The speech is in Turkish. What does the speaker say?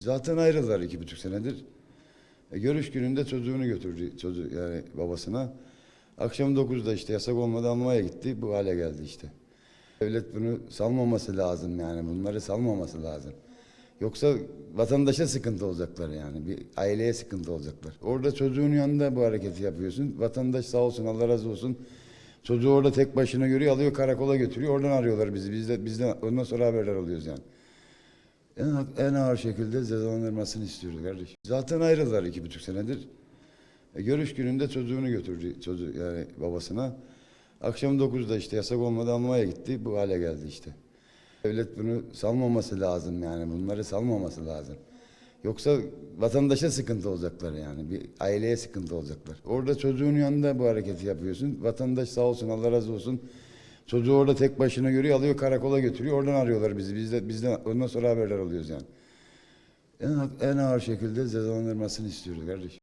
Zaten ayrıldılar iki buçuk senedir. E, görüş gününde çocuğunu götürdü çocuğu yani babasına. Akşam 9'da işte yasak olmadan almaya gitti. Bu hale geldi işte. Devlet bunu salmaması lazım yani. Bunları salmaması lazım. Yoksa vatandaşa sıkıntı olacaklar yani. Bir aileye sıkıntı olacaklar. Orada çocuğun yanında bu hareketi yapıyorsun. Vatandaş sağ olsun Allah razı olsun. Çocuğu orada tek başına görüyor, alıyor karakola götürüyor. Oradan arıyorlar bizi. Biz de, biz de ondan sonra haberler alıyoruz yani. En, en ağır şekilde cezalandırmasını istiyoruz kardeşim. Zaten ayrıldılar iki buçuk senedir. E, görüş gününde çocuğunu götürdü çocuğu yani babasına. Akşam 9'da işte yasak olmadan almaya gitti. Bu hale geldi işte. Devlet bunu salmaması lazım yani. Bunları salmaması lazım. Yoksa vatandaşa sıkıntı olacaklar yani. Bir aileye sıkıntı olacaklar. Orada çocuğun yanında bu hareketi yapıyorsun. Vatandaş sağ olsun Allah razı olsun. Çocuğu orada tek başına görüyor, alıyor karakola götürüyor. Oradan arıyorlar bizi. Biz de, biz de ondan sonra haberler alıyoruz yani. En, en ağır şekilde cezalandırmasını istiyoruz kardeşim.